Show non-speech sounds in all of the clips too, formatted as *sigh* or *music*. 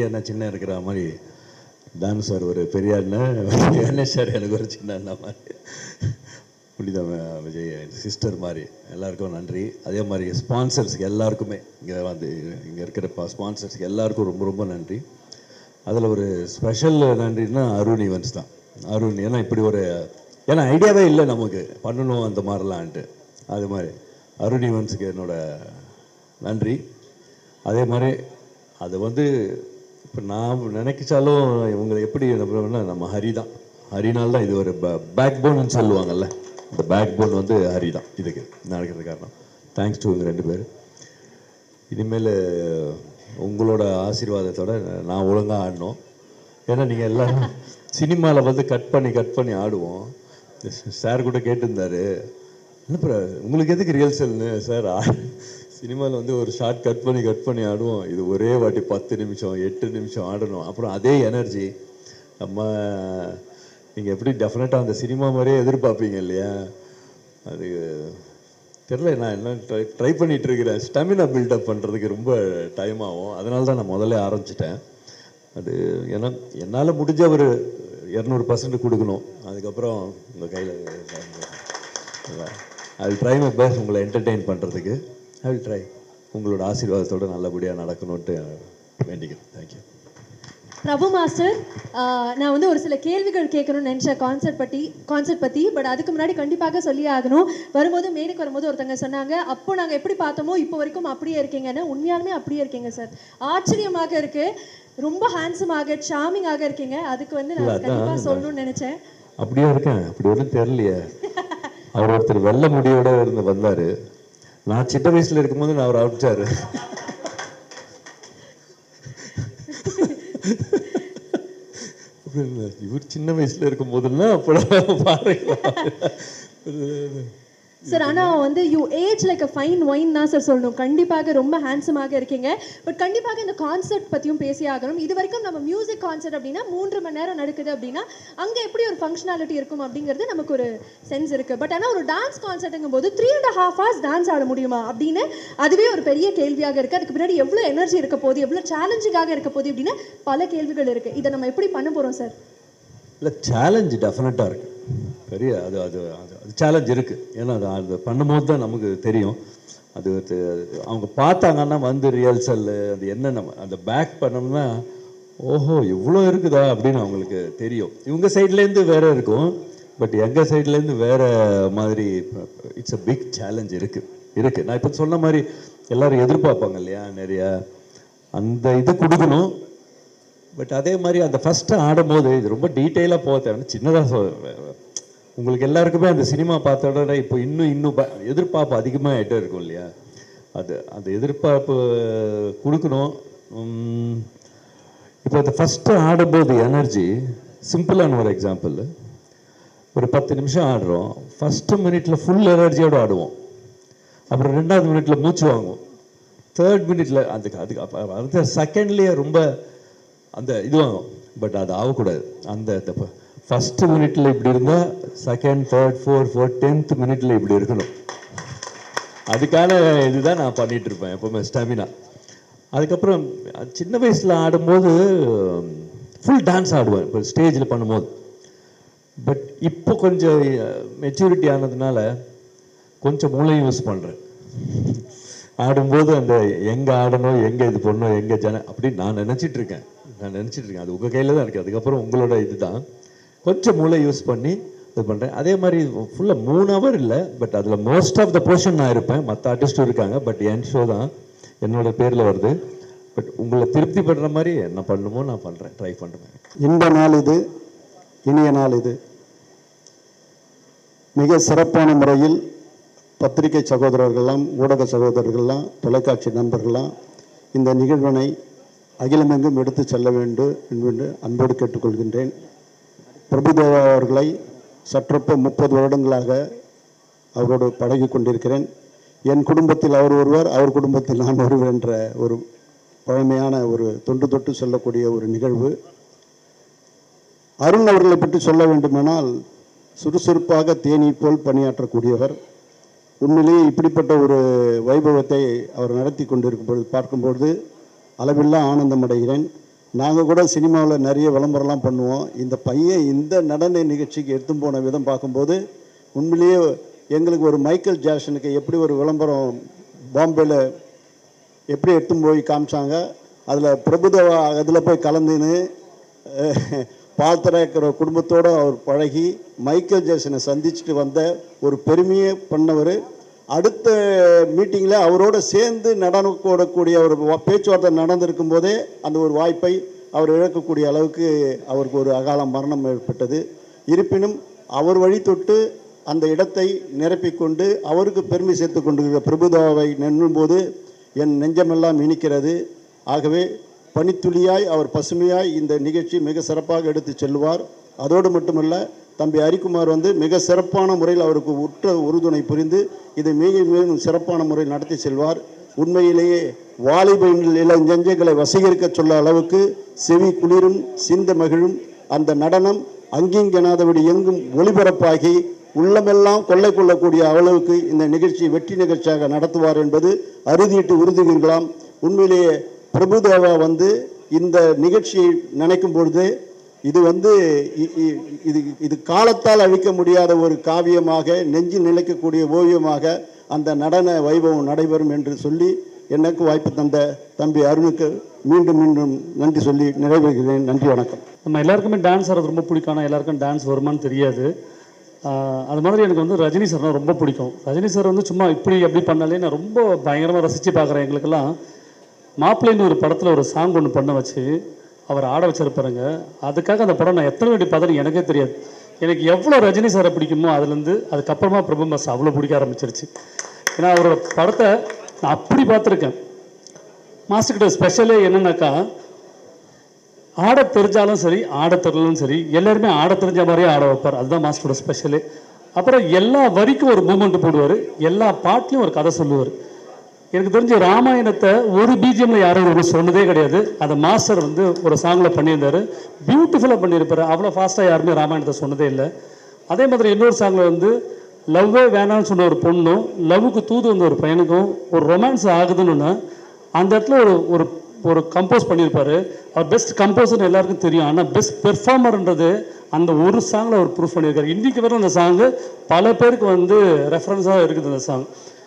பெரிய சின்ன இருக்கிற மாதிரி தான் சார் ஒரு பெரிய அண்ணன் கணேஷ் சார்? எனக்கு ஒரு சின்ன அண்ணா மாதிரி. புனித விஜய் சிஸ்டர் மாதிரி. எல்லாருக்கும் நன்றி. அதே மாதிரி ஸ்பான்சர்ஸ்க்கு எல்லாருக்குமே. இங்கே வந்து இங்கே இருக்கிற ஸ்பான்சர்ஸ்க்கு எல்லாருக்கும் ரொம்ப ரொம்ப நன்றி. அதில் ஒரு ஸ்பெஷல் நன்றின்னா அருண் ஈவெண்ட்ஸ் தான். அருண் ஏன்னா இப்படி ஒரு ஏன்னா ஐடியாவே இல்லை நமக்கு. பண்ணணும் அந்த மாதிரிலான்ட்டு. அது மாதிரி. அருண் ஈவெண்ட்ஸுக்கு என்னோட நன்றி. அதே மாதிரி அது வந்து இப்போ நான் நினைக்கிச்சாலும் இவங்களை எப்படி நம்ம ஹரி தான் ஹரினால் தான் இது ஒரு பேக் போன்னு சொல்லுவாங்கல்ல. இந்த பேக் போன் வந்து ஹரி தான் இதுக்கு நடக்கிறது காரணம். தேங்க்ஸ் டு இவங்க ரெண்டு பேர். இனிமேல் உங்களோட ஆசீர்வாதத்தோட நான் ஒழுங்காக ஆடணும். ஏன்னா நீங்கள் எல்லோரும் சினிமாவில் வந்து கட் பண்ணி கட் பண்ணி ஆடுவோம். சார் கூட கேட்டிருந்தாரு. என்ன உங்களுக்கு எதுக்கு ரியல்சல்னு சார் சினிமாவில் வந்து ஒரு ஷார்ட் கட் பண்ணி கட் பண்ணி ஆடுவோம். இது ஒரே வாட்டி பத்து நிமிஷம் எட்டு நிமிஷம் ஆடணும். அப்புறம் அதே எனர்ஜி நம்ம நீங்கள் எப்படி டெஃபினட்டாக அந்த சினிமா மாதிரியே எதிர்பார்ப்பீங்க இல்லையா? அது தெரில நான் என்ன ட்ரை ட்ரை பண்ணிகிட்ருக்கிறேன் ஸ்டெமினா பில்டப் பண்ணுறதுக்கு ரொம்ப டைம் ஆகும். அதனால தான் நான் முதல்ல ஆரம்பிச்சிட்டேன். அது ஏன்னா என்னால் முடிஞ்ச ஒரு இரநூறு பர்சன்ட் கொடுக்கணும். அதுக்கப்புறம் உங்கள் கையில் ஐ ட்ரை மை பெஸ்ட் உங்களை என்டர்டெயின் பண்ணுறதுக்கு ஐ வில் ட்ரை உங்களோட ஆசீர்வாதத்தோடு நல்லபடியாக நடக்கணும்ட்டு வேண்டிக்கிறேன். தேங்க்யூ பிரபு மாஸ்டர் நான் வந்து ஒரு சில கேள்விகள் கேட்கணும்னு நினச்ச கான்செப்ட் பற்றி கான்செப்ட் பற்றி பட் அதுக்கு முன்னாடி கண்டிப்பாக சொல்லி ஆகணும். வரும்போது மேடைக்கு வரும்போது ஒருத்தங்க சொன்னாங்க அப்போ நாங்கள் எப்படி பார்த்தோமோ இப்போ வரைக்கும் அப்படியே இருக்கீங்கன்னு உண்மையாலுமே அப்படியே இருக்கீங்க சார். ஆச்சரியமாக இருக்கு. ரொம்ப ஹேண்ட்ஸமாக சாமிங்காக இருக்கீங்க. அதுக்கு வந்து நான் கண்டிப்பாக சொல்லணும்னு நினச்சேன். அப்படியே இருக்கேன். அப்படி ஒன்றும் தெரியலையே. அவர் ஒருத்தர் வெள்ளை முடியோட இருந்து வந்தார். நான் சின்ன வயசில் இருக்கும்போது நான் அவர் அப்படின்னு *laughs* இவர் சின்ன வயசுல இருக்கும் போதெல்லாம் அப்படம் பாருங்க. சார் ஆனால் வந்து you age like a fine wine தான் சார் சொல்லணும். கண்டிப்பாக ரொம்ப ஹேண்ட்ஸமாக இருக்கீங்க. பட் கண்டிப்பாக இந்த கான்செர்ட் பற்றியும் பேசி ஆகணும். இது வரைக்கும் நம்ம மியூசிக் கான்செர்ட் அப்படின்னா மூன்று மணி நேரம் நடக்குது அப்படின்னா அங்கே எப்படி ஒரு ஃபங்க்ஷனாலிட்டி இருக்கும் அப்படிங்கிறது நமக்கு ஒரு சென்ஸ் இருக்குது பட் ஆனால் ஒரு டான்ஸ் கான்செர்ட்டுங்கும் போது three and half hours dance ஆட முடியுமா அப்படின்னு அதுவே ஒரு பெரிய கேள்வியாக இருக்குது அதுக்கு பின்னாடி எவ்வளோ எனர்ஜி இருக்க போகுது எவ்வளோ சேலஞ்சிங்காக இருக்க போகுது அப்படின்னு பல கேள்விகள் இருக்குது இதை நம்ம எப்படி பண்ண போகிறோம் சார் இல்லை சேலஞ்சு டெஃபினட்டாக இருக்கு. பெரிய அது அது அது சேலஞ்ச் இருக்குது ஏன்னா அது அது பண்ணும்போது தான் நமக்கு தெரியும். அது அவங்க பார்த்தாங்கன்னா வந்து ரியல்சல் அது என்ன நம்ம அந்த பேக் பண்ணோம்னா ஓஹோ இவ்வளோ இருக்குதா அப்படின்னு அவங்களுக்கு தெரியும். இவங்க சைட்லேருந்து வேறு இருக்கும். பட் எங்கள் சைட்லேருந்து வேற மாதிரி இட்ஸ் அ பிக் சேலஞ்ச் இருக்குது இருக்குது நான் இப்போ சொன்ன மாதிரி எல்லோரும் எதிர்பார்ப்பாங்க இல்லையா நிறையா. அந்த இது கொடுக்கணும். பட் அதே மாதிரி அந்த ஃபஸ்ட்டு ஆடும்போது இது ரொம்ப டீட்டெயிலாக போக தேவை சின்னதாக சொ உங்களுக்கு எல்லாருக்குமே அந்த சினிமா பார்த்த உடனே இப்போ இன்னும் இன்னும் ப- எதிர்பார்ப்பு அதிகமாக ஆகிட்டே இருக்கும் இல்லையா? அது அந்த எதிர்பார்ப்பு கொடுக்கணும். இப்போ அந்த ஃபஸ்ட்டு ஆடும்போது எனர்ஜி சிம்பிளான ஒரு எக்ஸாம்பிள் ஒரு பத்து நிமிஷம் ஆடுறோம். ஃபஸ்ட்டு மினிட்ல ஃபுல் எனர்ஜியோடு ஆடுவோம். அப்புறம் ரெண்டாவது மினிட்ல மூச்சு வாங்குவோம். தேர்ட் மினிட்ல அதுக்கு அதுக்கு அப்போ அடுத்த செகண்ட்லேயே ரொம்ப அந்த இது வாங்கும் பட் அது ஆகக்கூடாது. அந்த ஃபஸ்ட்டு மினிட்ல இப்படி இருந்தால் second third fourth fourth tenth மினிட்ல இப்படி இருக்கணும். அதுக்கான இதுதான் நான் பண்ணிட்டு இருப்பேன் எப்பவுமே ஸ்டாமினா அதுக்கப்புறம் அது சின்ன வயசில் ஆடும்போது ஃபுல் டான்ஸ் ஆடுவேன் இப்போ ஸ்டேஜில் பண்ணும்போது. பட் இப்போ கொஞ்சம் மெச்சூரிட்டி ஆனதுனால கொஞ்சம் மூளையும் யூஸ் பண்ணுறேன் ஆடும்போது அந்த எங்கே ஆடணும் எங்கே இது பண்ணணும் எங்கே ஜன அப்படின்னு நான் நினச்சிட்டு இருக்கேன் நான் நினச்சிட்டு இருக்கேன் அது உங்கள் கையில் தான் இருக்குது அதுக்கப்புறம் உங்களோட இது தான் கொஞ்சம் மூளை யூஸ் பண்ணி இது பண்ணுறேன் அதே மாதிரி ஃபுல்லாக மூணு ஹவர் இல்லை பட் அதில் மோஸ்ட் ஆஃப் த போர்ஷன் நான் இருப்பேன். மற்ற ஆர்டிஸ்ட்டும் இருக்காங்க பட் என் ஷோ தான் என்னோடய பேரில் வருது. பட் உங்களை திருப்தி படுற மாதிரி என்ன பண்ணணுமோ நான் பண்ணுறேன் ட்ரை பண்ணுறேன் இந்த நாள் இது இனிய நாள் இது. மிக சிறப்பான முறையில் பத்திரிகை சகோதரர்கள்லாம் ஊடக சகோதரர்கள்லாம் தொலைக்காட்சி நண்பர்கள்லாம் இந்த நிகழ்வினை அகிலமெங்கும் எடுத்து செல்ல வேண்டும் என்று அன்போடு கேட்டுக்கொள்கின்றேன். பிரபுதேவா அவர்களை சற்றொப்ப முப்பது வருடங்களாக அவரோடு பழகி கொண்டிருக்கிறேன். என் குடும்பத்தில் அவர் ஒருவர் அவர் குடும்பத்தில் நான் ஒருவர் என்ற ஒரு பழமையான ஒரு தொன்று தொட்டு சொல்லக்கூடிய ஒரு நிகழ்வு. அருண் அவர்களை பற்றி சொல்ல வேண்டுமானால் சுறுசுறுப்பாக தேனீ போல் பணியாற்றக்கூடியவர். உண்மையிலேயே இப்படிப்பட்ட ஒரு வைபவத்தை அவர் நடத்தி கொண்டிருக்கும் பொழுது பார்க்கும்பொழுது அளவில்லா ஆனந்தம் அடைகிறேன் நாங்கள் கூட சினிமாவில் நிறைய விளம்பரம்லாம் பண்ணுவோம். இந்த பையன் இந்த நடன நிகழ்ச்சிக்கு எடுத்து போன விதம் பார்க்கும்போது உண்மையிலேயே எங்களுக்கு ஒரு மைக்கேல் ஜாக்சனுக்கு எப்படி ஒரு விளம்பரம் பாம்பேயில் எப்படி எடுத்து போய் காமிச்சாங்க அதில் பிரபுதேவா அதில் போய் கலந்துன்னு பால்தராக்கிற குடும்பத்தோடு அவர் பழகி மைக்கேல் ஜாக்சனை சந்திச்சுட்டு வந்த ஒரு பெருமையை பண்ணவர் அடுத்த மீட்டிங்கில் அவரோட சேர்ந்து நடனம் கூடக்கூடிய ஒரு பேச்சுவார்த்தை நடந்திருக்கும் போதே அந்த ஒரு வாய்ப்பை அவர் இழக்கக்கூடிய அளவுக்கு அவருக்கு ஒரு அகால மரணம் ஏற்பட்டது. இருப்பினும் அவர் வழி தொட்டு அந்த இடத்தை நிரப்பிக்கொண்டு அவருக்கு பெருமை சேர்த்து கொண்டிருக்கிற பிரபுதாவை நின்றும்போது என் நெஞ்சமெல்லாம் இனிக்கிறது. ஆகவே பனித்துளியாய் அவர் பசுமையாய் இந்த நிகழ்ச்சி மிக சிறப்பாக எடுத்து செல்வார் அதோடு மட்டுமல்ல தம்பி ஹரிக்குமார் வந்து மிக சிறப்பான முறையில் அவருக்கு உற்ற உறுதுணை புரிந்து இதை மிக மேலும் சிறப்பான முறையில் நடத்தி செல்வார். உண்மையிலேயே வாலிப இளஞ்செஞ்சங்களை வசீகரிக்க சொல்ல அளவுக்கு செவி குளிரும் சிந்த மகிழும் அந்த நடனம் அங்கிங்கெனாதபடி எங்கும் ஒளிபரப்பாகி உள்ளமெல்லாம் கொள்ளை கொள்ளக்கூடிய அளவுக்கு இந்த நிகழ்ச்சி வெற்றி நிகழ்ச்சியாக நடத்துவார் என்பது அறுதியிட்டு உறுதிகளாம் உண்மையிலேயே பிரபுதேவா வந்து இந்த நிகழ்ச்சியை நினைக்கும் பொழுது இது வந்து இ- இ- இது இது காலத்தால் அழிக்க முடியாத ஒரு காவியமாக நெஞ்சில் நிலைக்கக்கூடிய ஓவியமாக அந்த நடன வைபவம் நடைபெறும் என்று சொல்லி எனக்கு வாய்ப்பு தந்த தம்பி அருணுக்கு மீண்டும் மீண்டும் நன்றி சொல்லி நிறைவேறுகிறேன். நன்றி வணக்கம். நம்ம எல்லாருக்குமே டான்ஸ் ஆடுறது ரொம்ப பிடிக்கும் ஆனால் எல்லாருக்கும் டான்ஸ் வருமான்னு தெரியாது. அது மாதிரி எனக்கு வந்து ரஜினி சார்னா ரொம்ப பிடிக்கும். ரஜினி சார் வந்து சும்மா இப்படி அப்படி பண்ணாலே நான் ரொம்ப பயங்கரமாக ரசித்து பார்க்குறேன் எங்களுக்கெல்லாம். மாப்பிள்ளைன்னு ஒரு படத்தில் ஒரு சாங் ஒன்று பண்ண வச்சு அவர் ஆட வச்சிருப்பாருங்க. அதுக்காக அந்த படம் நான் எத்தனை வாட்டி பார்த்தேன்னு எனக்கே தெரியாது. எனக்கு எவ்வளோ ரஜினி சாரை பிடிக்குமோ அதுலேருந்து அதுக்கப்புறமா பிரபு மாஸ் அவ்வளோ பிடிக்க ஆரம்பிச்சிருச்சு. ஏன்னா அவரோட படத்தை நான் அப்படி பார்த்துருக்கேன். மாஸ்டர்கிட்ட ஸ்பெஷலே என்னென்னாக்கா ஆட தெரிஞ்சாலும் சரி ஆட தெரியலும் சரி எல்லாருமே ஆட தெரிஞ்ச மாதிரியே ஆட வைப்பார். அதுதான் மாஸ்டரோட ஸ்பெஷலு அப்புறம் எல்லா வரிக்கும் ஒரு மூமெண்ட் போடுவார். எல்லா பாட்லையும் ஒரு கதை சொல்லுவார். எனக்கு தெரிஞ்ச ராமாயணத்தை ஒரு பிஜிஎம்ல யாரும் ஒரு சொன்னதே கிடையாது. அதை மாஸ்டர் வந்து ஒரு சாங்கில் பண்ணியிருந்தார். பியூட்டிஃபுல்லாக பண்ணியிருப்பாரு. அவ்வளோ ஃபாஸ்ட்டாக யாருமே ராமாயணத்தை சொன்னதே இல்லை. அதே மாதிரி இன்னொரு சாங்கில் வந்து லவ்வே வேணாம்னு சொன்ன ஒரு பொண்ணும் லவ்வுக்கு தூது வந்த ஒரு பையனுக்கும் ஒரு ரொமான்ஸ் ஆகுதுன்னு அந்த இடத்துல ஒரு ஒரு ஒரு கம்போஸ் பண்ணியிருப்பார். அவர் பெஸ்ட் கம்போஸர்னு எல்லாருக்கும் தெரியும். ஆனால் பெஸ்ட் பெர்ஃபார்மர்ன்றது அந்த ஒரு சாங்கில் அவர் ப்ரூஃப் பண்ணியிருக்காரு. இன்றைக்கு வரை அந்த சாங்கு பல பேருக்கு வந்து ரெஃபரன்ஸாக இருக்குது அந்த சாங்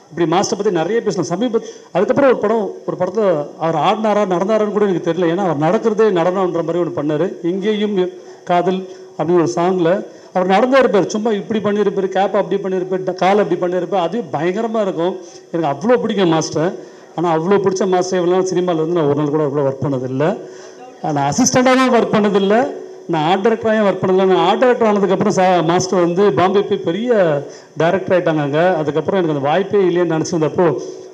இப்படி மாஸ்டர் பற்றி நிறைய பேசலாம். சமீப அதுக்கப்புறம் ஒரு படம் ஒரு படத்தில் அவர் ஆடினாரா நடந்தாரான்னு கூட எனக்கு தெரியல. ஏன்னா அவர் நடக்கிறதே நடனம்ன்ற மாதிரி ஒன்று பண்ணார். இங்கேயும் காதல் அப்படின்னு ஒரு சாங்கில் அவர் நடந்தே இருப்பார் சும்மா இப்படி பண்ணியிருப்பார் கேப் அப்படி பண்ணியிருப்பார் கால் அப்படி பண்ணியிருப்பார் அது பயங்கரமாக இருக்கும். எனக்கு அவ்வளோ பிடிக்கும் மாஸ்டர். ஆனால் அவ்வளோ பிடிச்ச மாஸ்டர் இவ்வளோ சினிமாவிலேருந்து நான் ஒரு நாள் கூட அவ்வளோ ஒர்க் பண்ணதில்லை. நான் அசிஸ்டண்ட்டாக தான் ஒர்க் பண்ணதில்லை. நான் ஆர்ட் டைரக்டராக ஒர்க் பண்ணல. நான் ஆர்ட் டைரக்டர் ஆனதுக்கப்புறம் சா மாஸ்டர் வந்து பாம்பே போய் பெரிய டைரக்டர் ஆகிட்டாங்க அங்கே அதுக்கப்புறம் எனக்கு அந்த வாய்ப்பே இல்லைன்னு நினச்சிருந்தப்போ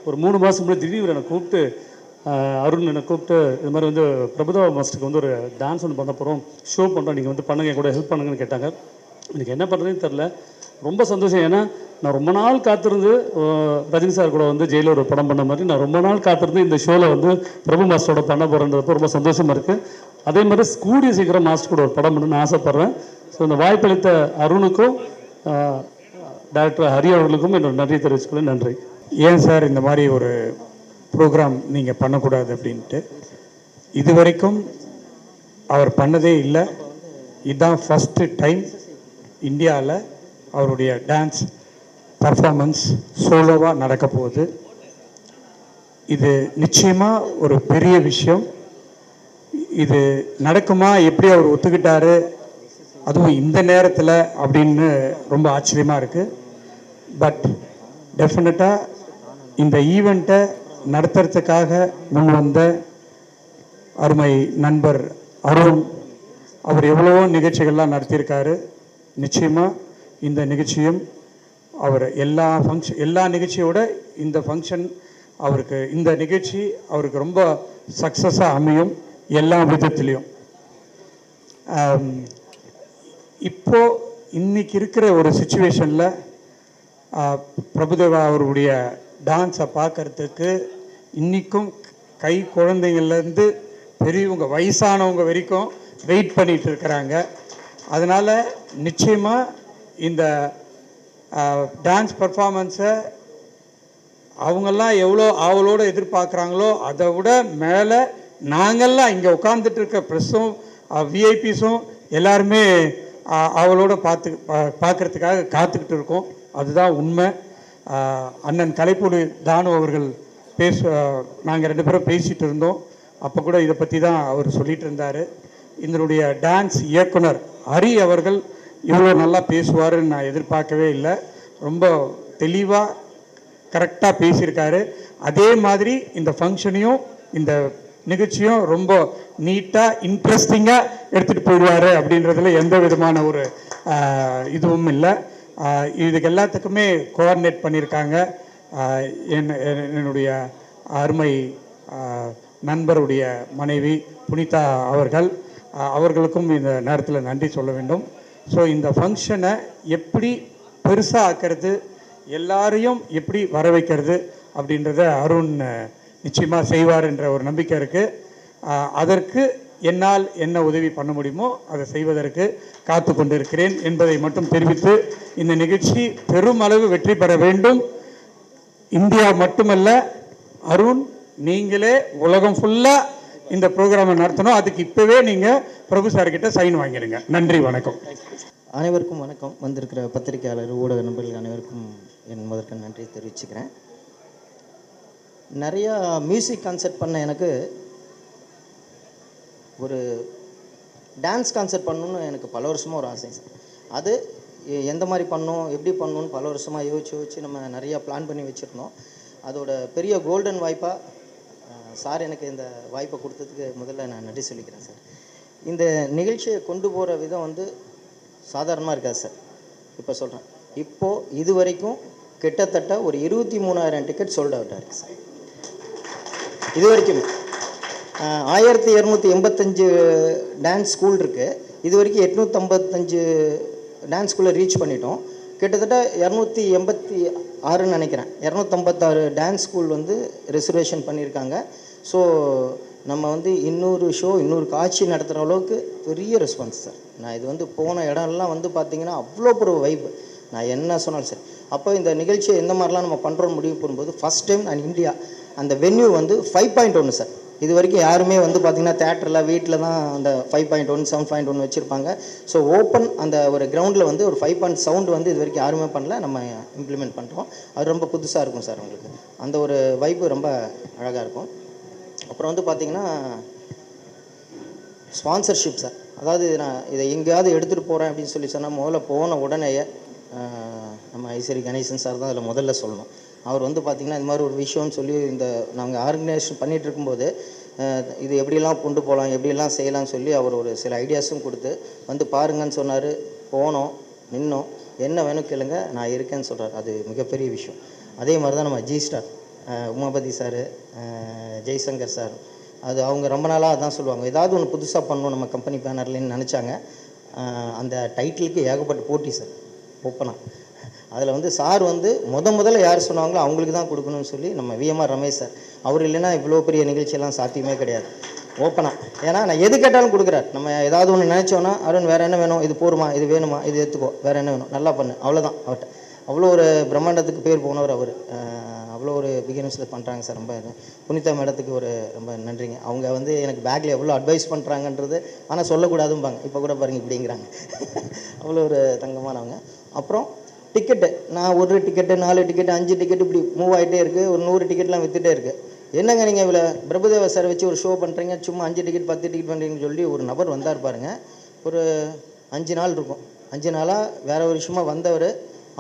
ஒரு மூணு மாதம் முன்னாடி திடீர் என்னை கூப்பிட்டு அருண் என்னை கூப்பிட்டு இது மாதிரி வந்து பிரபுதா மாஸ்டருக்கு வந்து ஒரு டான்ஸ் ஒன்று பண்ண போகிறோம் ஷோ பண்ணுறோம் நீங்கள் வந்து பண்ணுங்க என் கூட ஹெல்ப் பண்ணுங்கன்னு கேட்டாங்க. எனக்கு என்ன பண்ணுறதுன்னு தெரில ரொம்ப சந்தோஷம். ஏன்னா நான் ரொம்ப நாள் காத்திருந்து ரஜினி சார் கூட வந்து ஜெயிலில் ஒரு படம் பண்ண மாதிரி நான் ரொம்ப நாள் காத்திருந்து இந்த ஷோவில் வந்து பிரபு மாஸ்டரோட பண்ண போகிறன்றப்போ ரொம்ப சந்தோஷமாக இருக்குது அதே மாதிரி கூடிய சீக்கிரம் மாஸ்டர் கூட ஒரு படம் பண்ணணும்னு ஆசைப்பட்றேன். ஸோ இந்த வாய்ப்பளித்த அருணுக்கும் டைரக்டர் ஹரி அவர்களுக்கும் என்னோட நன்றி தெரிவிச்சுக்கிறேன். நன்றி. ஏன் சார் இந்த மாதிரி ஒரு ப்ரோக்ராம் நீங்கள் பண்ணக்கூடாது அப்படின்ட்டு? இது வரைக்கும் அவர் பண்ணதே இல்லை. இதுதான் ஃபஸ்ட்டு டைம் இந்தியாவில் அவருடைய டான்ஸ் பர்ஃபார்மன்ஸ் சோலோவாக நடக்க போகுது. இது நிச்சயமாக ஒரு பெரிய விஷயம். இது நடக்குமா? எப்படி அவர் ஒத்துக்கிட்டாரு? அதுவும் இந்த நேரத்தில் அப்படின்னு ரொம்ப ஆச்சரியமாக இருக்குது பட் டெஃபினட்டாக இந்த ஈவெண்ட்டை நடத்துறதுக்காக முன் வந்த அருமை நண்பர் அருண் அவர் எவ்வளவோ நிகழ்ச்சிகள்லாம் நடத்தியிருக்காரு. நிச்சயமாக இந்த நிகழ்ச்சியும் அவர் எல்லா ஃபங்க்ஷன் எல்லா நிகழ்ச்சியோட இந்த ஃபங்க்ஷன் அவருக்கு இந்த நிகழ்ச்சி அவருக்கு ரொம்ப சக்ஸஸாக அமையும். எல்லா விதத்துலேயும். இப்போது இப்போ இன்னைக்கு இருக்கிற ஒரு சுச்சுவேஷனில் பிரபுதேவா அவருடைய டான்ஸை பார்க்கறதுக்கு இன்றைக்கும் கை குழந்தைங்கள்லேருந்து பெரியவங்க வயசானவங்க வரைக்கும் வெயிட் பண்ணிகிட்டு இருக்கிறாங்க. அதனால் நிச்சயமாக இந்த டான்ஸ் பர்ஃபார்மன்ஸை அவங்கெல்லாம் எவ்வளோ ஆவலோடு எதிர்பார்க்குறாங்களோ அதை விட மேலே நாங்கள்லாம் இங்கே உட்காந்துட்டு இருக்க ப்ரெஸ்ஸும் விஐபிஸும் எல்லாருமே அவளோட பார்த்து பா- பார்க்கறதுக்காக காத்துக்கிட்டு இருக்கோம். அதுதான் உண்மை. அண்ணன் கலைப்பொழு தானு அவர்கள் பேச நாங்கள் ரெண்டு பேரும் பேசிகிட்டு இருந்தோம். அப்போ கூட இதை பற்றி தான் அவர் சொல்லிகிட்டு இருந்தார். இதனுடைய டான்ஸ் இயக்குனர் ஹரி அவர்கள் இவ்வளோ நல்லா பேசுவாருன்னு நான் எதிர்பார்க்கவே இல்லை. ரொம்ப தெளிவாக கரெக்டாக பேசியிருக்காரு. அதே மாதிரி இந்த ஃபங்க்ஷனையும் இந்த நிகழ்ச்சியும் ரொம்ப நீட்டாக இன்ட்ரெஸ்டிங்காக எடுத்துகிட்டு போயிடுவார் அப்படின்றதுல எந்த விதமான ஒரு இதுவும் இல்லை. இதுக்கு எல்லாத்துக்குமே கோஆர்டினேட் பண்ணியிருக்காங்க என் என்னுடைய அருமை நண்பருடைய மனைவி புனிதா அவர்கள். அவர்களுக்கும் இந்த நேரத்தில் நன்றி சொல்ல வேண்டும். ஸோ இந்த ஃபங்க்ஷனை எப்படி பெருசாக ஆக்கிறது எல்லாரையும் எப்படி வர வைக்கிறது அப்படின்றத அருண் நிச்சயமாக செய்வார் என்ற ஒரு நம்பிக்கை இருக்குது அதற்கு என்னால் என்ன உதவி பண்ண முடியுமோ அதை செய்வதற்கு காத்து கொண்டிருக்கிறேன் என்பதை மட்டும் தெரிவித்து இந்த நிகழ்ச்சி பெருமளவு வெற்றி பெற வேண்டும். இந்தியா மட்டுமல்ல அருண் நீங்களே உலகம் ஃபுல்லாக இந்த ப்ரோக்ராமை நடத்தணும். அதுக்கு இப்போவே நீங்கள் பிரபு சார்கிட்ட சைன் வாங்கிடுங்க. நன்றி வணக்கம். அனைவருக்கும் வணக்கம். வந்திருக்கிற பத்திரிகையாளர் ஊடக நண்பர்கள் அனைவருக்கும் என் முதற்க நன்றி தெரிவிச்சுக்கிறேன். நிறையா மியூசிக் கான்சர்ட் பண்ண எனக்கு ஒரு டான்ஸ் கான்சர்ட் பண்ணணும்னு எனக்கு பல வருஷமாக ஒரு ஆசை. சார் அது எந்த மாதிரி பண்ணணும் எப்படி பண்ணணும்னு பல வருஷமாக யோசிச்சு யோசிச்சு நம்ம நிறையா பிளான் பண்ணி வச்சுருந்தோம். அதோட பெரிய கோல்டன் வாய்ப்பாக சார் எனக்கு இந்த வாய்ப்பை கொடுத்ததுக்கு முதல்ல நான் நன்றி சொல்லிக்கிறேன் சார். இந்த நிகழ்ச்சியை கொண்டு போகிற விதம் வந்து சாதாரணமாக இருக்காது சார். இப்போ சொல்கிறேன் இப்போது இது வரைக்கும் கிட்டத்தட்ட ஒரு இருபத்தி மூணாயிரம் டிக்கெட் சோல்ட் அவுட்டாக இருக்குது சார். இது வரைக்கும் ஆயிரத்தி இரநூத்தி எண்பத்தஞ்சு டான்ஸ் ஸ்கூல் இருக்குது இது வரைக்கும் எட்நூற்றம்பத்தஞ்சு டான்ஸ் ஸ்கூலை ரீச் பண்ணிட்டோம். கிட்டத்தட்ட இரநூத்தி எண்பத்தி ஆறுன்னு நினைக்கிறேன். இரநூத்தம்பத்தாறு டான்ஸ் ஸ்கூல் வந்து ரிசர்வேஷன் பண்ணியிருக்காங்க. ஸோ நம்ம வந்து இன்னொரு ஷோ இன்னொரு காட்சி நடத்துகிற அளவுக்கு பெரிய ரெஸ்பான்ஸ் சார் நான் இது வந்து போன இடம்லாம் வந்து பார்த்தீங்கன்னா அவ்வளோ ஒரு வைப் நான் என்ன சொன்னாலும் சரி. அப்போ இந்த நிகழ்ச்சியை எந்த மாதிரிலாம் நம்ம பண்ணுறோம் முடிவு பண்ணும்போது ஃபஸ்ட் டைம் நான் இந்தியா. அந்த வென்யூ வந்து ஃபைவ் பாயிண்ட் ஒன்று சார் இது வரைக்கும் யாருமே வந்து பார்த்திங்கன்னா தேட்டரில் வீட்டில் தான் அந்த five point one seven point one வச்சுருப்பாங்க. ஸோ ஓப்பன் அந்த ஒரு கிரவுண்டில் வந்து ஒரு ஃபைவ் பாயிண்ட் சவுண்ட் வந்து இது வரைக்கும் யாருமே பண்ணல. நம்ம இம்ப்ளிமெண்ட் பண்ணுறோம் அது ரொம்ப புதுசாக இருக்கும் சார் உங்களுக்கு. அந்த ஒரு வைப்பு ரொம்ப அழகாக இருக்கும். அப்புறம் வந்து பார்த்திங்கன்னா ஸ்பான்சர்ஷிப் சார் அதாவது நான் இதை எங்கேயாவது எடுத்துகிட்டு போகிறேன் அப்படின்னு சொல்லி சொன்னால் முதல்ல போன உடனேயே நம்ம ஐசரி கணேசன் சார் தான் அதில் முதல்ல சொல்லணும். அவர் வந்து பார்த்திங்கன்னா இந்த மாதிரி ஒரு விஷயம்னு சொல்லி இந்த நாங்கள் ஆர்கனைசேஷன் பண்ணிகிட்டு இருக்கும்போது இது எப்படிலாம் கொண்டு போகலாம் எப்படிலாம் செய்யலாம்னு சொல்லி அவர் ஒரு சில ஐடியாஸும் கொடுத்து வந்து பாருங்கன்னு சொன்னார். போனோம் நின்னோம். என்ன வேணும் கேளுங்க நான் இருக்கேன்னு சொல்கிறார் அது மிகப்பெரிய விஷயம். அதே மாதிரி தான் நம்ம G star Umapathy sir Jaishankar sir. அது அவங்க ரொம்ப நாளாக அதான் சொல்லுவாங்க. ஏதாவது ஒன்று புதுசாக பண்ணணும் நம்ம கம்பெனி பேனர்லன்னு நினச்சாங்க. அந்த டைட்டிலுக்கு ஏகப்பட்ட போட்டி சார். ஓப்பனாக அதில் வந்து சார் வந்து முத முதல்ல யார் சொன்னாங்களோ அவங்களுக்கு தான் கொடுக்கணும்னு சொல்லி நம்ம விஎம்ஆர் ரமேஷ் சார். அவர் இல்லைன்னா இவ்வளோ பெரிய நிகழ்ச்சியெல்லாம் சாத்தியமே கிடையாது. ஓப்பனாக ஏன்னா நான் எது கேட்டாலும் கொடுக்குறாரு. நம்ம ஏதாவது ஒன்று நினச்சோன்னா அருண் வேறு என்ன வேணும்? இது போருமா? இது வேணுமா? இது எடுத்துக்கோ. வேறு என்ன வேணும்? நல்லா பண்ணு. அவ்வளோதான் அவர்கிட்ட அவ்வளோ ஒரு பிரம்மாண்டத்துக்கு பேர் போனவர் அவர். அவ்வளோ ஒரு பிகினர்ஸில் பண்ணுறாங்க சார். ரொம்ப இது. புனிதா மேடத்துக்கு ஒரு ரொம்ப நன்றிங்க. அவங்க வந்து எனக்கு பேக்கில் எவ்வளோ அட்வைஸ் பண்ணுறாங்கன்றது ஆனால் சொல்லக்கூடாதும்பாங்க. இப்போ கூட பாருங்க இப்படிங்கிறாங்க. அவ்வளோ ஒரு தங்கமானவங்க. அப்புறம் டிக்கெட்டு நான் ஒரு டிக்கெட்டு நாலு டிக்கெட்டு அஞ்சு டிக்கெட் இப்படி மூவ் ஆகிட்டே இருக்குது ஒரு நூறு டிக்கெட்லாம் விற்றுட்டே இருக்குது என்னங்க நீங்கள் இவ்வளோ பிரபுதேவ சார் வச்சு ஒரு ஷோ பண்ணுறீங்க சும்மா அஞ்சு டிக்கெட் பத்து டிக்கெட் பண்ணுறீங்கன்னு சொல்லி ஒரு நபர் வந்தார் பாருங்க. ஒரு அஞ்சு நாள் இருக்கும். அஞ்சு நாளாக வேறு ஒரு விஷயமா வந்தவர்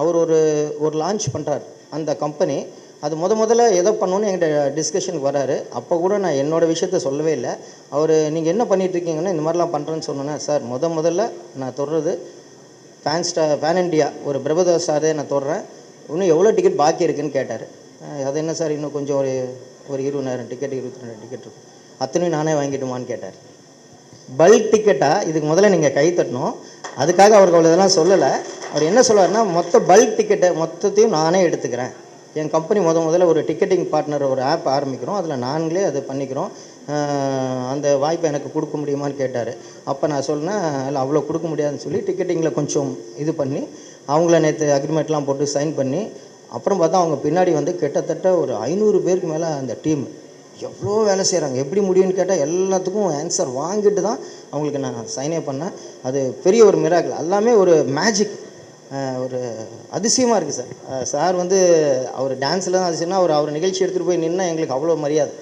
அவர் ஒரு ஒரு லான்ச் பண்ணுறார் அந்த கம்பெனி அது முத முதல்ல எதை பண்ணணும்னு என்கிட்ட டிஸ்கஷனுக்கு வராரு. அப்போ கூட நான் என்னோட விஷயத்த சொல்லவே இல்லை. அவர் நீங்கள் என்ன பண்ணிகிட்ருக்கீங்கன்னா இந்த மாதிரிலாம் பண்ணுறேன்னு சொன்னேன்னா சார் முத முதல்ல நான் தொடுறது ஃபேன் ஸ்டா ஃபேன் இண்டியா ஒரு பிரபுதாஸ் சாரே நான் தொடுறேன். இன்னும் எவ்வளோ டிக்கெட் பாக்கி இருக்குன்னு கேட்டார். அது என்ன சார் இன்னும் கொஞ்சம் ஒரு ஒரு இருபதாயிரம் டிக்கெட் இருபத்தி ரெண்டு டிக்கெட் இருக்கும். அத்தனையும் நானே வாங்கிட்டுமான்னு கேட்டார். பல்க் டிக்கெட்டாக இதுக்கு முதல்ல நீங்கள் கை தட்டணும். அதுக்காக அவருக்கு அவ்வளோ இதெல்லாம் சொல்லலை. அவர் என்ன சொல்லுவார்னா மொத்த பல்க் டிக்கெட்டை மொத்தத்தையும் நானே எடுத்துக்கிறேன். என் கம்பெனி முத முதல்ல ஒரு டிக்கெட்டிங் பார்ட்னர் ஒரு ஆப் ஆரம்பிக்கிறோம். அதில் நாங்களே அதை பண்ணிக்கிறோம். அந்த வாய்ப்பை எனக்கு கொடுக்க முடியுமான்னு கேட்டார். அப்போ நான் சொன்னேன் இல்லை அவ்வளோ கொடுக்க முடியாதுன்னு சொல்லி டிக்கெட்டிங்கில் கொஞ்சம் இது பண்ணி அவங்கள நேற்று அக்ரிமெண்ட்லாம் போட்டு சைன் பண்ணி அப்புறம் பார்த்தா அவங்க பின்னாடி வந்து கிட்டத்தட்ட ஒரு ஐநூறு பேருக்கு மேலே அந்த டீம் எவ்வளோ வேலை செய்கிறாங்க எப்படி முடியும்னு கேட்டால் எல்லாத்துக்கும் ஆன்சர் வாங்கிட்டு தான் அவங்களுக்கு நான் சைனே பண்ணேன். அது பெரிய ஒரு மிராக்கிள் எல்லாமே ஒரு மேஜிக் ஒரு அதிசயமாக இருக்குது சார் சார் வந்து அவர் டான்ஸில் தான் அதிசயம்னா அவர் அவர் நிகழ்ச்சி எடுத்துகிட்டு போய் நின்னால் எங்களுக்கு அவ்வளோ மரியாதை.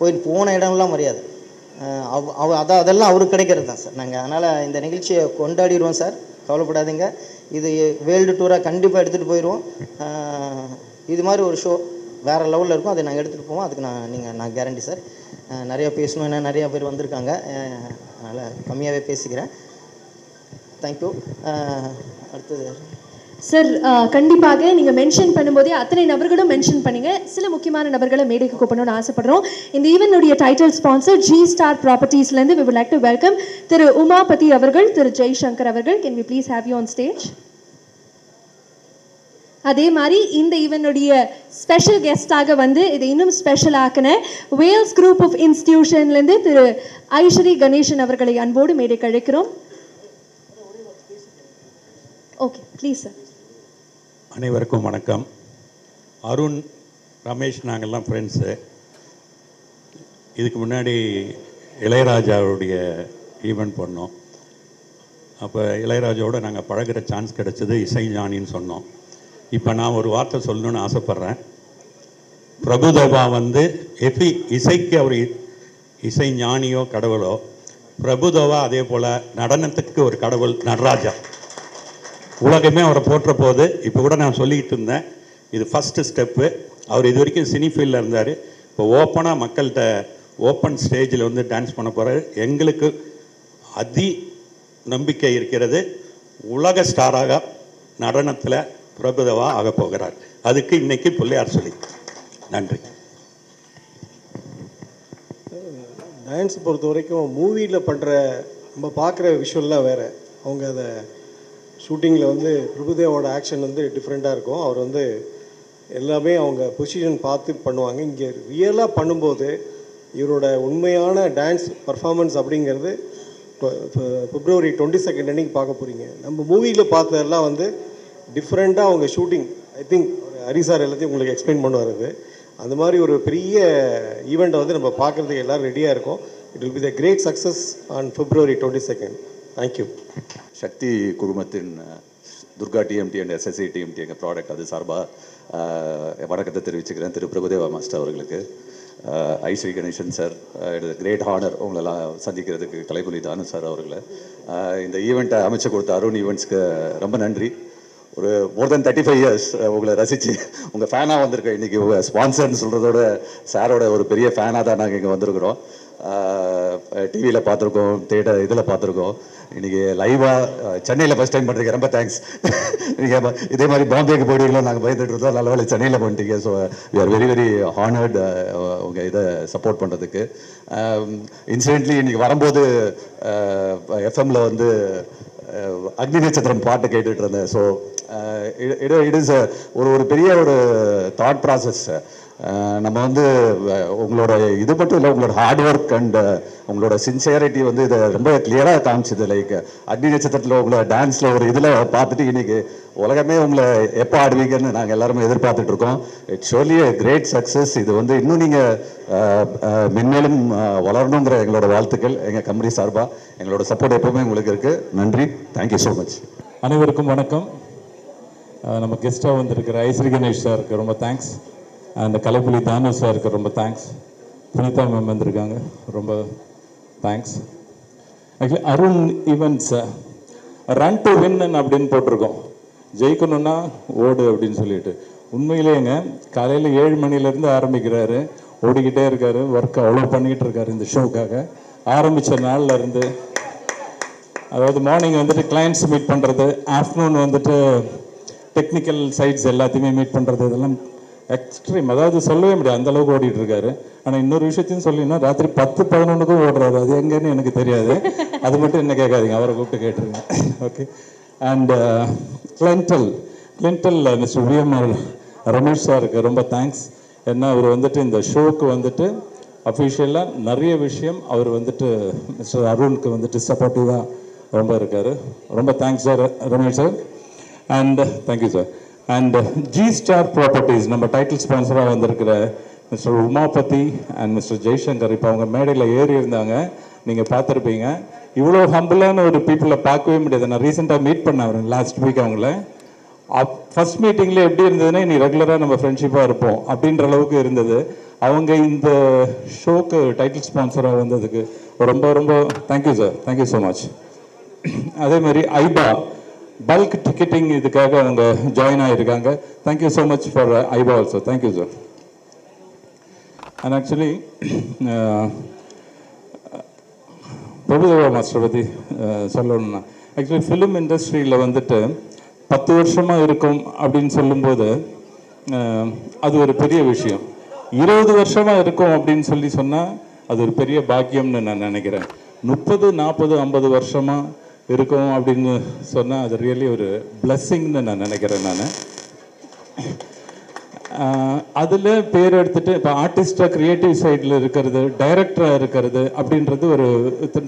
போயிட்டு போன இடம்லாம் மரியாதை அவ் அவ அவ அதான் அதெல்லாம் அவருக்கு கிடைக்கிறது தான் சார். நாங்கள் அதனால் இந்த நிகழ்ச்சியை கொண்டாடிடுவோம் சார். கவலைப்படாதீங்க. இது வேர்ல்டு டூராக கண்டிப்பாக எடுத்துகிட்டு போயிடுவோம். இது மாதிரி ஒரு ஷோ வேறு லெவலில் இருக்கும். அதை நாங்கள் எடுத்துகிட்டு போவோம். அதுக்கு நான் நீங்கள் நான் கேரண்டி சார். நிறையா பேசணும். என்ன நிறையா பேர் வந்திருக்காங்க. அதனால் கம்மியாகவே பேசிக்கிறேன். தேங்க்யூ அடுத்தது சார் uh, கண்டிப்பாக நீங்கள் மென்ஷன் பண்ணும்போதே அத்தனை நபர்களும் மென்ஷன் பண்ணுங்க. சில முக்கியமான நபர்களை மேடைக்கு கூப்பிடணும்னு ஆசைப்படுறோம். இந்த ஈவனுடைய title sponsor G star ப்ராப்பர்ட்டிஸ்லேருந்து we would like to welcome திரு உமாபதி அவர்கள் திரு ஜெய்சங்கர் அவர்கள். Can we please have you on stage அதே மாதிரி இந்த இவனுடைய ஸ்பெஷல் கெஸ்டாக வந்து இதை இன்னும் ஸ்பெஷல் ஆக்கின வேல்ஸ் குரூப் ஆஃப் இன்ஸ்டிடியூஷன்லேருந்து திரு ஐஸ்வரி கணேசன் அவர்களை அன்போடு மேடைக்கு அழைக்கிறோம். ஓகே ப்ளீஸ் சார் அனைவருக்கும் வணக்கம். அருண் ரமேஷ் நாங்கள்லாம் ஃப்ரெண்ட்ஸு இதுக்கு முன்னாடி இளையராஜாவுடைய ஈவெண்ட் பண்ணோம் அப்போ இளையராஜாவோட நாங்கள் பழகுற சான்ஸ் கிடச்சிது இசை ஞானின்னு சொன்னோம். இப்போ நான் ஒரு வார்த்தை சொல்லணும்னு ஆசைப்பட்றேன். பிரபுதேவா வந்து எஃபி இசைக்கு அவர் இசை ஞானியோ கடவுளோ பிரபுதேவா அதே போல் நடனத்துக்கு ஒரு கடவுள் நடராஜா. உலகமே அவரை போற்ற போது இப்போ கூட நான் சொல்லிக்கிட்டு இருந்தேன். இது ஃபஸ்ட்டு ஸ்டெப்பு அவர் இது வரைக்கும் சினி ஃபீல்டில் இருந்தார். இப்போ ஓப்பனாக மக்கள்கிட்ட ஓப்பன் ஸ்டேஜில் வந்து டான்ஸ் பண்ண போகிறாரு எங்களுக்கு அதி நம்பிக்கை இருக்கிறது. உலக ஸ்டாராக நடனத்தில் பிரபுதவாக ஆக போகிறார். அதுக்கு இன்றைக்கி பிள்ளையார் சொல்லி. நன்றி. டான்ஸ் பொறுத்த வரைக்கும் மூவியில் பண்ணுற நம்ம பார்க்குற விஷுவல்லாம் வேறு. அவங்க அதை ஷூட்டிங்கில் வந்து பிரபுதேவோட ஆக்ஷன் வந்து டிஃப்ரெண்ட்டாக இருக்கும். அவர் வந்து எல்லாமே அவங்க பொசிஷன் பார்த்து பண்ணுவாங்க. இங்கே ரியலாக பண்ணும்போது இவரோட உண்மையான டான்ஸ் பர்ஃபார்மன்ஸ் அப்படிங்கிறது இப்போ பிப்ரவரி டுவெண்ட்டி செகண்ட் அன்னைக்கு பார்க்க போகிறீங்க நம்ம மூவியில் பார்த்ததெல்லாம் வந்து டிஃப்ரெண்ட்டாக அவங்க shooting I think Hari sir எல்லாத்தையும் உங்களுக்கு எக்ஸ்பிளைன் பண்ணுவார் அது. அந்த மாதிரி ஒரு பெரிய ஈவெண்ட்டை வந்து நம்ம பார்க்குறதுக்கு எல்லோரும் ரெடியாக இருக்கும். It will be the great success on February twenty second thank you Sakthi குழுமத்தின் Durga TMT and SSC TMT எங்கள் ப்ராடக்ட் அது சார்பாக வணக்கத்தை தெரிவிச்சுக்கிறேன். திரு. பிரபுதேவா மாஸ்டர் அவர்களுக்கு. I. Sri Ganesan sir it great honour உங்களெல்லாம் சந்திக்கிறதுக்கு கலைபுலி தானு சார் அவர்களை. இந்த ஈவெண்ட்டை அமைச்சு கொடுத்த அருண் ஈவெண்ட்ஸ்க்கு ரொம்ப நன்றி. ஒரு more than thirty five years உங்களை ரசித்து உங்கள் ஃபேனாக வந்திருக்கேன் இன்றைக்கி உங்கள் ஸ்பான்சர்னு சொல்கிறதோட சாரோட ஒரு பெரிய ஃபேனாக தான் நாங்கள் இங்கே வந்திருக்கிறோம். டிவியில் பார்த்துருக்கோம் தேட்டர் இதில் பார்த்துருக்கோம். இன்றைக்கி லைவாக சென்னையில் ஃபஸ்ட் டைம் பண்ணுறீங்க ரொம்ப தேங்க்ஸ் நீங்கள் இதே மாதிரி பாம்பேக்கு போயிடுவீங்களோ நாங்கள் பயந்துட்டு இருந்தோம். நல்ல வேலை சென்னையில் பண்ணிட்டீங்க. So we are very very honoured உங்கள் இதை சப்போர்ட் பண்ணுறதுக்கு இன்சிடென்ட்லி இன்றைக்கி வரும்போது எஃப்எம்மில் வந்து அக்னி நட்சத்திரம் பாட்டு கேட்டுட்டு இருந்தேன். ஸோ இட் இட் இஸ் ஒரு ஒரு பெரிய ஒரு தாட் ப்ராசஸ் நம்ம வந்து உங்களோட இது மட்டும் இல்லை உங்களோட ஹார்ட் ஒர்க் அண்ட் உங்களோட சின்சியரிட்டி வந்து இதை ரொம்ப கிளியராக காமிச்சுது. லைக் அக்னி நட்சத்திரத்தில் உங்களை டான்ஸில் ஒரு இதில் பார்த்துட்டு இன்னைக்கு உலகமே உங்களை எப்போ ஆடுவீங்கன்னு நாங்கள் எல்லாருமே எதிர்பார்த்துட்டு இருக்கோம். இட்ஸ் ஷோர்லி கிரேட் சக்ஸஸ் இது வந்து இன்னும் நீங்கள் மென்மேலும் வளரணுங்கிற எங்களோட வாழ்த்துக்கள் எங்கள் கம்பெனி சார்பாக எங்களோட சப்போர்ட் எப்பவுமே உங்களுக்கு இருக்குது நன்றி. தேங்க்யூ ஸோ மச் அனைவருக்கும் வணக்கம். நம்ம கெஸ்ட்டாக வந்திருக்கிற ஐஸ்ரீ கணேஷ் சாருக்கு ரொம்ப தேங்க்ஸ் அந்த கலைப்புலி தானு சாருக்கு ரொம்ப தேங்க்ஸ் புனிதா மேம் வந்திருக்காங்க. ரொம்ப thanks actually Arun events run to win அப்படின்னு போட்டிருக்கோம். ஜெயிக்கணும்னா ஓடு அப்படின்னு சொல்லிட்டு. உண்மையிலேங்க காலையில் ஏழு மணிலேருந்து ஆரம்பிக்கிறாரு. ஓடிக்கிட்டே இருக்காரு. ஒர்க் அவ்வளோ பண்ணிக்கிட்டு இருக்காரு இந்த ஷோக்காக ஆரம்பித்த நாளில் இருந்து அதாவது மார்னிங் வந்துட்டு கிளைண்ட்ஸ் மீட் பண்ணுறது ஆஃப்டர்நூன் வந்துட்டு டெக்னிக்கல் சைட்ஸ் எல்லாத்தையுமே மீட் பண்ணுறது இதெல்லாம் எக்ஸ்ட்ரீம் அதாவது சொல்லவே முடியாது. அந்த அளவுக்கு ஓடிட்டு இருக்காரு ஆனால் இன்னொரு விஷயத்தையும் சொல்லினா ராத்திரி பத்து பதினொன்றுக்கும் ஓடுறாரு. அது எங்கன்னு எனக்கு தெரியாது. அது மட்டும் என்ன கேட்காதீங்க. அவரை கூப்பிட்டு கேட்டுருங்க. ஓகே அண்ட் கிளின்டல் கிளின்டல் மிஸ்டர் விஎம்ஆர் ரமேஷ் சாருக்கு ரொம்ப தேங்க்ஸ் ஏன்னா அவர் வந்துட்டு இந்த ஷோக்கு வந்துட்டு அஃபிஷியலாக நிறைய விஷயம் அவர் வந்துட்டு மிஸ்டர் அருணுக்கு வந்துட்டு சப்போர்ட்டிவாக ரொம்ப இருக்கார். ரொம்ப thanks sir Ramesh sir and thank you sir and G star properties நம்ம டைட்டில் ஸ்பான்சராக வந்திருக்கிற Mister Umapathi and Mister Jaishankar இப்போ அவங்க மேடையில் ஏறி இருந்தாங்க. நீங்கள் பார்த்துருப்பீங்க. இவ்வளோ ஹம்பிளான ஒரு பீப்புளை பார்க்கவே முடியாது. நான் ரீசெண்டாக மீட் பண்ணேன் லாஸ்ட் வீக் அவங்கள. அப் ஃபர்ஸ்ட் மீட்டிங்கில் எப்படி இருந்ததுன்னா இனி ரெகுலராக நம்ம ஃப்ரெண்ட்ஷிப்பாக இருப்போம் அப்படின்ற அளவுக்கு இருந்தது. அவங்க இந்த ஷோக்கு டைட்டில் ஸ்பான்சராக வந்ததுக்கு ரொம்ப ரொம்ப thank you sir thank you so much அதே மாதிரி ஐபா பல்க் டிக்கெட்டிங் இதுக்காக அவங்க ஜாயின் ஆகியிருக்காங்க thank you so much for ஐபா also thank you sir and actually Prabhudeva master பற்றி சொல்லணும்னா ஆக்சுவலி ஃபிலிம் இண்டஸ்ட்ரியில் வந்துட்டு பத்து வருஷமாக இருக்கும் அப்படின்னு சொல்லும்போது uh, அது ஒரு பெரிய விஷயம். இருபது வருஷமாக இருக்கும் அப்படின்னு சொல்லி சொன்னால் அது ஒரு பெரிய பாக்கியம்னு நான் நினைக்கிறேன். முப்பது நாற்பது ஐம்பது வருஷமாக இருக்கும் அப்படின்னு சொன்னால் அது ரியலி ஒரு பிளஸ்ஸிங்னு நான் நினைக்கிறேன் நான். அதில் பேர் எடுத்துட்டு இப்போ ஆர்டிஸ்டாக க்ரியேட்டிவ் சைடில் இருக்கிறது டைரக்டராக இருக்கிறது அப்படின்றது ஒரு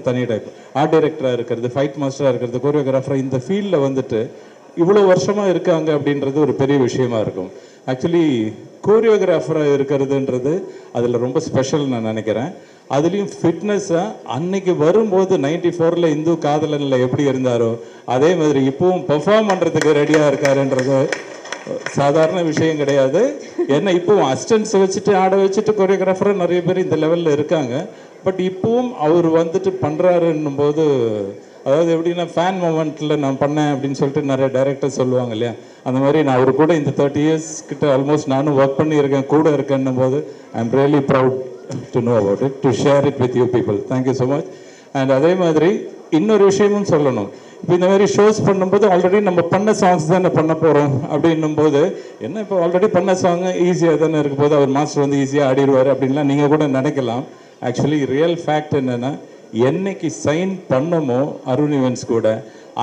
தனி டைப் ஆர்ட் டைரக்டராக இருக்கிறது ஃபைட் மாஸ்டராக இருக்கிறது கோரியோகிராஃபர் இந்த ஃபீல்டில் வந்துட்டு இவ்வளோ வருஷமாக இருக்காங்க அப்படின்றது ஒரு பெரிய விஷயமா இருக்கும். ஆக்சுவலி கோரியோகிராஃபராக இருக்கிறதுன்றது அதில் ரொம்ப ஸ்பெஷல் நான் நினைக்கிறேன். அதுலேயும் ஃபிட்னஸ்ஸை அன்னைக்கு வரும்போது நைன்டி ஃபோரில் இந்து காதலனில் எப்படி இருந்தாரோ அதே மாதிரி இப்போவும் பெர்ஃபார்ம் பண்ணுறதுக்கு ரெடியாக இருக்காருன்றது சாதாரண விஷயம் கிடையாது. ஏன்னா இப்போவும் அசிஸ்டன்ஸ் வச்சுட்டு ஆட வச்சுட்டு கொரியோகிராஃபராக நிறைய பேர் இந்த லெவலில் இருக்காங்க. பட் இப்போவும் அவர் வந்துட்டு பண்ணுறாருன்னும் போது அதாவது எப்படின்னா ஃபேன் மூமெண்ட்டில் நான் பண்ணேன் அப்படின்னு சொல்லிட்டு நிறைய டைரக்டர் சொல்லுவாங்க இல்லையா? அந்த மாதிரி நான் அவர் கூட இந்த தேர்ட்டி இயர்ஸ் கிட்ட ஆல்மோஸ்ட் நானும் ஒர்க் பண்ணியிருக்கேன் கூட இருக்கேன்னும் போது I am really proud to know about it to share it with you people thank you so much and அதே மாதிரி இன்னொரு விஷயமும் சொல்லணும். இப்போ இந்த மாதிரி ஷோஸ் பண்ணும்போது ஆல்ரெடி நம்ம பண்ண சாங்ஸ் தானே பண்ண போகிறோம் அப்படின்னும் போது என்ன இப்போ ஆல்ரெடி பண்ண சாங் ஈஸியாக தானே இருக்கும் போது அவர் மாஸ்டர் வந்து ஈஸியாக ஆடிடுவார் அப்படின்லாம் நீங்கள் கூட நினைக்கலாம். ஆக்சுவலி ரியல் ஃபேக்ட் என்னென்னா என்னைக்கு சைன் பண்ணமோ அருண் ஈவெண்ட்ஸ் கூட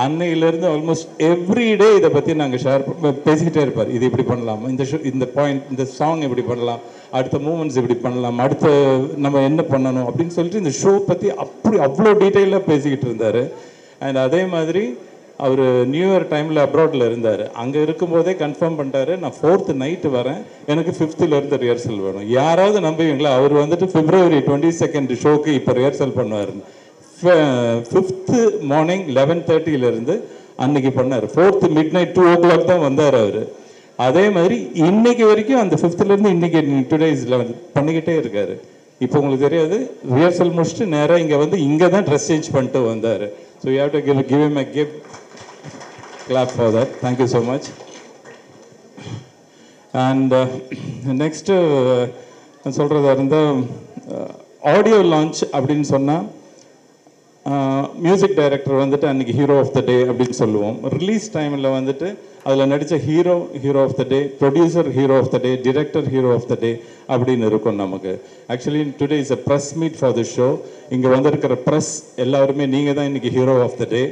அன்னையிலேருந்து ஆல்மோஸ்ட் எவ்ரி டே இதை பற்றி நாங்கள் ஷேர் பேசிக்கிட்டே இருப்பார். இது இப்படி பண்ணலாம் இந்த ஷோ இந்த பாயிண்ட் இந்த சாங் இப்படி பண்ணலாம் அடுத்த மூமெண்ட்ஸ் இப்படி பண்ணலாம் அடுத்த நம்ம என்ன பண்ணணும் அப்படின்னு சொல்லிட்டு இந்த ஷோ பற்றி அப்படி அவ்வளோ டீட்டெயிலாக பேசிக்கிட்டு இருந்தார். அண்ட் அதே மாதிரி அவர் நியூ இயர் டைமில் அப்ராடில் இருந்தார். அங்கே இருக்கும்போதே கன்ஃபார்ம் பண்ணிட்டாரு நான் ஃபோர்த்து நைட்டு வரேன். எனக்கு ஃபிஃப்த்துலேருந்து ரிஹர்சல் வேணும். யாராவது நம்புவீங்களா? அவர் வந்துட்டு பிப்ரவரி டுவெண்ட்டி செகண்ட் ஷோக்கு இப்போ ரிஹர்சல் பண்ணுவாருன்னு ஃபிஃப்த்து மார்னிங் லெவன் தேர்ட்டியிலேருந்து அன்னைக்கு பண்ணார். Fourth midnight two o'clock தான் வந்தார் அவர். அதே மாதிரி இன்னைக்கு வரைக்கும் அந்த ஃபிஃப்த்லேருந்து இன்னைக்கு டுடேஸில் வந்து பண்ணிக்கிட்டே இருக்காரு. இப்போ உங்களுக்கு தெரியாது ரிஹர்சல் முடிச்சுட்டு நேராக இங்கே வந்து இங்கே தான் ட்ரெஸ் சேஞ்ச் பண்ணிட்டு வந்தார். So you have to give give them a gift clap for that thank you so much and next சொல்கிறதா இருந்தால் ஆடியோ லான்ச் அப்படின்னு சொன்னால் மியூசிக் டைரக்டர் வந்துட்டு அன்றைக்கி ஹீரோ ஆஃப் த டே அப்படின்னு சொல்லுவோம். ரிலீஸ் டைமில் வந்துட்டு அதில் நடித்த hero hero of the day producer hero of the day director hero of the day அப்படின்னு இருக்கும் நமக்கு. Actually today is a press meet for the show இங்கே வந்திருக்கிற ப்ரெஸ் எல்லாருமே நீங்கள் தான் இன்றைக்கி ஹீரோ ஆஃப் த டே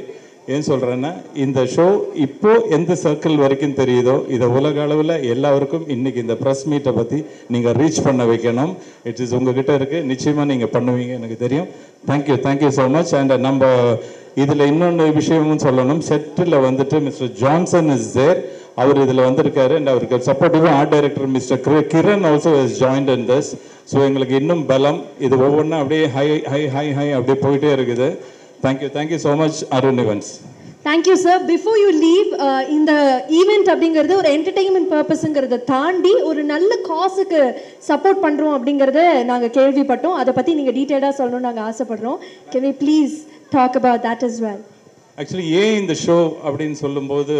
ஏன் சொல்கிறேன்னா இந்த ஷோ இப்போ எந்த சர்க்கிள் வரைக்கும் தெரியுதோ இதை உலக அளவில் எல்லாருக்கும் இன்றைக்கி இந்த ப்ரெஸ் மீட்டை பற்றி நீங்கள் ரீச் பண்ண வைக்கணும். இட் இஸ் உங்ககிட்ட இருக்குது நிச்சயமாக நீங்கள் பண்ணுவீங்க எனக்கு தெரியும். Thank you thank you so much and நம்ம இதில் இன்னொன்று விஷயமும் சொல்லணும். செட்டில் வந்துட்டு மிஸ்டர் ஜான்சன் இஸ் தேர் அவர் இதில் வந்திருக்காரு. அண்ட் அவருக்கு சப்போர்ட்டிவாக art director Mister Kiran also is joined in this so எங்களுக்கு இன்னும் பலம். இது ஒவ்வொன்றும் அப்படியே ஹை ஹை ஹை ஹை அப்படியே போயிட்டே இருக்குது. Thank you thank you so much Arun events thank you sir before you leave இந்த ஈவெண்ட் அப்படிங்கிறது ஒரு என்டர்டெயின்மெண்ட் பர்பஸுங்கிறத தாண்டி ஒரு நல்ல காசுக்கு சப்போர்ட் பண்ணுறோம் அப்படிங்கிறத நாங்கள் கேள்விப்பட்டோம். அதை பற்றி நீங்கள் டீட்டெயிலாக சொல்லணும்னு நாங்கள் ஆசைப்படுறோம். Can we please talk about that as well? Actually ஏன் இந்த ஷோ அப்படின்னு சொல்லும்போது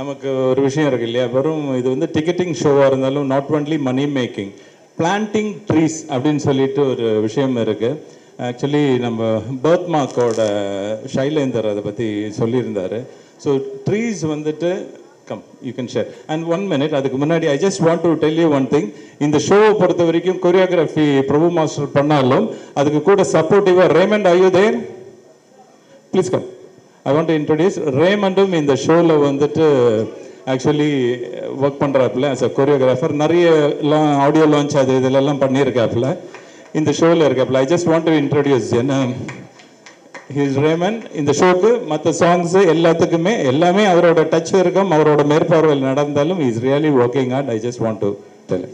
நமக்கு ஒரு விஷயம் இருக்கு இல்லையா? வெறும் இது வந்து டிக்கெட்டிங் ஷோவாக இருந்தாலும் not only money making planting trees அப்படின்னு சொல்லிட்டு ஒரு விஷயம் இருக்கு. ஆக்சுவலி நம்ம பர்த்மார்க்கோட ஷைலேந்தர் அதை பற்றி சொல்லியிருந்தாரு. ஸோ ட்ரீஸ் வந்துட்டு come you can share and one minute அதுக்கு முன்னாடி I just want to tell you one thing இந்த ஷோவை பொறுத்த வரைக்கும் கொரியோகிராஃபி பிரபு மாஸ்டர் பண்ணாலும் அதுக்கு கூட சப்போர்ட்டிவாக ரேமண்ட் ஐயோ there please come I want to introduce ரேமண்டும் இந்த ஷோவில் வந்துட்டு ஆக்சுவலி ஒர்க் பண்ணுறாப்புல ஆஸ் அ கொரியோகிராஃபர் நிறைய ஆடியோ லான்ச் அது இதிலெல்லாம் பண்ணியிருக்காப்புல. இந்த ஷோவில் இருக்கப்பல I just want to introduce என்ன ஹிஸ் ரேமன் இந்த ஷோக்கு மற்ற சாங்ஸு எல்லாத்துக்குமே எல்லாமே அவரோட டச் இருக்கும் அவரோட மேற்பார்வையில் நடந்தாலும் is really working hard I just want to tell